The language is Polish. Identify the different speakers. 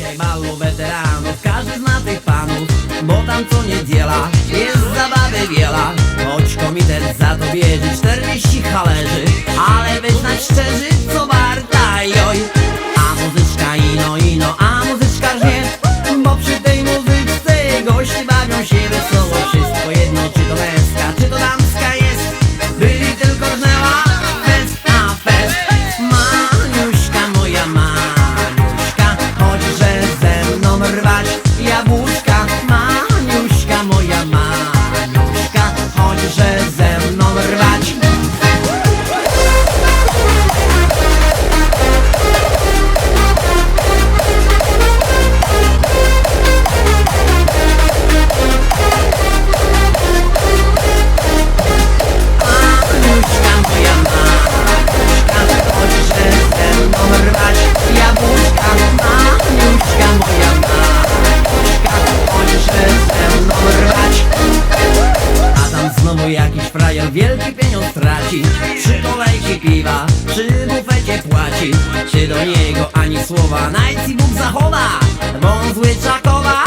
Speaker 1: Dzisiaj mało weteranów, każdy zna tych panów Bo tam co niedziela jest zabawy wiela Choć komitet za to wiedzie wielki pieniądz traci. Trzy kolejki piwa, przy bufecie płaci. Czy do niego ani słowa, najci Bóg zachowa, wązły czakowa